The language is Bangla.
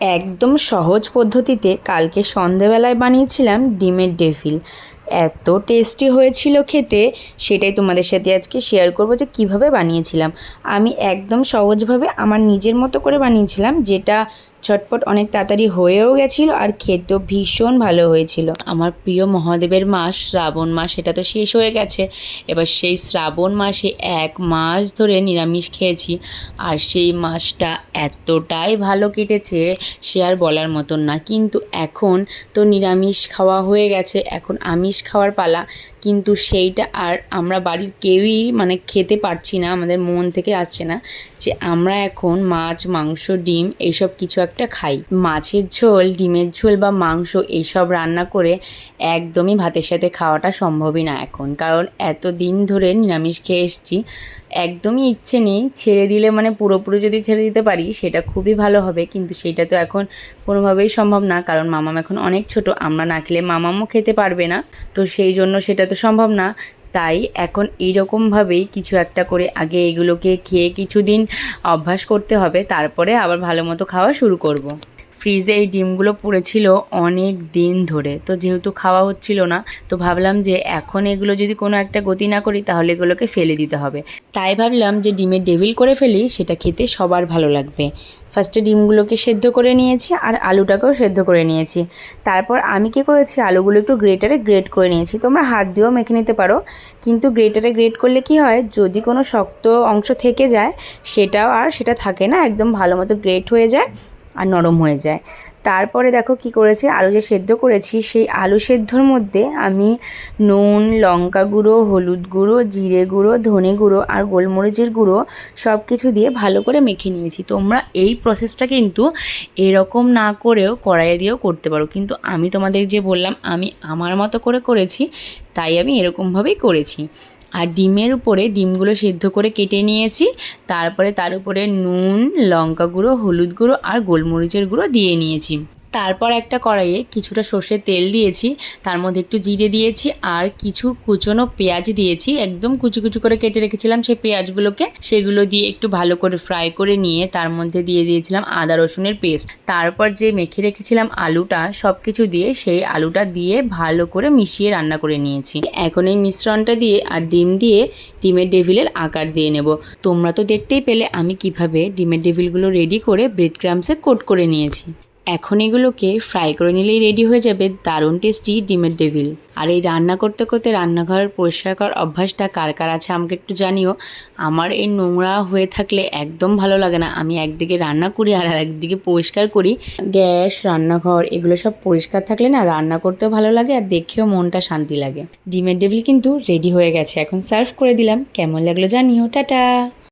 একদম সহজ পদ্ধতিতে কালকে সন্ধেবেলায় বানিয়েছিলাম ডিমের ডেফিল এত টেস্টি হয়েছিল খেতে, সেটাই তোমাদের সাথে আজকে শেয়ার করব যে কীভাবে বানিয়েছিলাম। আমি একদম সহজভাবে আমার নিজের মতো করে বানিয়েছিলাম, যেটা ছটপট অনেক তাড়াতাড়ি হয়েও গেছিল আর খেতেও ভীষণ ভালো হয়েছিল। আমার প্রিয় মহাদেবের মাস, শ্রাবণ মাস, এটা তো শেষ হয়ে গেছে। এবার সেই শ্রাবণ মাসে এক মাস ধরে নিরামিষ খেয়েছি আর সেই মাসটা এতটাই ভালো কেটেছে সে আর বলার মতন না। কিন্তু এখন তো নিরামিষ খাওয়া হয়ে গেছে, এখন আমিষ খাওয়ার পালা। কিন্তু সেইটা আর আমরা বাড়ির কেউই মানে খেতে পারছি না, আমাদের মন থেকে আসছে না যে আমরা এখন মাছ, মাংস, ডিম, এইসব কিছু একটা খাই। মাছের ঝোল, ডিমের ঝোল বা মাংস এইসব রান্না করে একদমই ভাতের সাথে খাওয়াটা সম্ভবই না এখন। কারণ এত দিন ধরে নিরামিষ খেয়ে এসেছি, একদমই ইচ্ছে নেই ছেড়ে দিলে মানে পুরোপুরি যদি ছেড়ে দিতে পারি সেটা খুবই ভালো হবে, কিন্তু সেটা তো এখন কোনোভাবেই সম্ভব না। কারণ মামাম এখন অনেক ছোট, আমরা না খেলে মামামও খেতে পারবে না। তো সেই জন্য সেটা তো সম্ভব না। তাই এখন এইরকমভাবেই কিছু একটা করে আগে এগুলোকে খেয়ে কিছুদিন অভ্যাস করতে হবে, তারপরে আবার ভালো মতো খাওয়া শুরু করব। ফ্রিজে এই ডিমগুলো পড়েছিল অনেক দিন ধরে। তো যেহেতু খাওয়া হচ্ছিল না, তো ভাবলাম যে এখন এগুলো যদি কোনো একটা গতি না করি, তাহলে এগুলোকে ফেলে দিতে হবে। তাই ভাবলাম যে ডিমের ডেভিল করে ফেলি, সেটা খেতে সবার ভালো লাগবে। ফার্স্টে ডিমগুলোকে সেদ্ধ করে নিয়েছি, আর আলুটাকেও সেদ্ধ করে নিয়েছি। তারপর আমি কী করেছি, আলুগুলো একটু গ্রেটারে গ্রেট করে নিয়েছি। তোমরা হাত দিয়েও মেখে নিতে পারো, কিন্তু গ্রেটারে গ্রেট করলে কি হয়, যদি কোনো শক্ত অংশ থেকে যায়, সেটাও আর সেটা থাকে না, একদম ভালো মতো গ্রেট হয়ে যায়। আর নরম হয়ে যায়। তারপরে দেখো কি করেছি? আলু যে সেদ্ধ করেছি, সেই আলু সেদ্ধর মধ্যে আমি নুন, লঙ্কা গুঁড়ো, হলুদ গুঁড়ো, জিরে গুঁড়ো, ধনে গুঁড়ো আর গোলমরিচের গুঁড়ো সব কিছু দিয়ে ভালো করে মেখে নিয়েছি। তোমরা এই প্রসেসটা কিন্তু এরকম না করেও কড়াইয়ে দিয়েও করতে পারো। কিন্তু আমি তোমাদের যে বললাম, আমি আমার মতো করে করেছি, তাই আমি এরকমভাবেই করেছি। আর ডিমের উপরে ডিমগুলো সেদ্ধ করে কেটে নিয়েছি। তারপরে তার উপরে নুন, লঙ্কা গুঁড়ো, হলুদ গুঁড়ো আর গোলমরিচের গুঁড়ো দিয়ে নিয়েছি। তারপর একটা কড়াইয়ে কিছুটা সর্ষের তেল দিয়েছি, তার মধ্যে একটু জিরে দিয়েছি আর কিছু কুচনো পেঁয়াজ দিয়েছি। একদম কুচি কুচি করে কেটে রেখেছিলাম সেই পেঁয়াজগুলোকে। সেগুলো দিয়ে একটু ভালো করে ফ্রাই করে নিয়ে তার মধ্যে দিয়ে দিয়েছিলাম আদা রসুনের পেস্ট তারপর যে মেখে রেখেছিলাম আলুটা সব কিছু দিয়ে সেই আলুটা দিয়ে ভালো করে মিশিয়ে রান্না করে নিয়েছি। এখন এই মিশ্রণটা দিয়ে আর ডিম দিয়ে ডিমের ডেভিলের আকার দিয়ে নেব। তোমরা তো দেখতেই পেলে আমি কীভাবে ডিমের ডেভিলগুলো রেডি করে ব্রেড ক্রামসে কোট করে নিয়েছি। এখন এগুলোকে ফ্রাই করে নিলেই রেডি হয়ে যাবে দারুণ টেস্টি ডিমের ডেভিল আর এই রান্না করতে করতে রান্নাঘর পরিষ্কার করার অভ্যাসটা কার কার আছে আমাকে একটু জানিও। আমার এই নোংরা হয়ে থাকলে একদম ভালো লাগে না। আমি একদিকে রান্না করি আর একদিকে পরিষ্কার করি। গ্যাস, রান্নাঘর, এগুলো সব পরিষ্কার থাকলে না রান্না করতেও ভালো লাগে আর দেখেও মনটা শান্তি লাগে। ডিমের ডেভিল কিন্তু রেডি হয়ে গেছে। এখন সার্ভ করে দিলাম। কেমন লাগল জানিও। টাটা!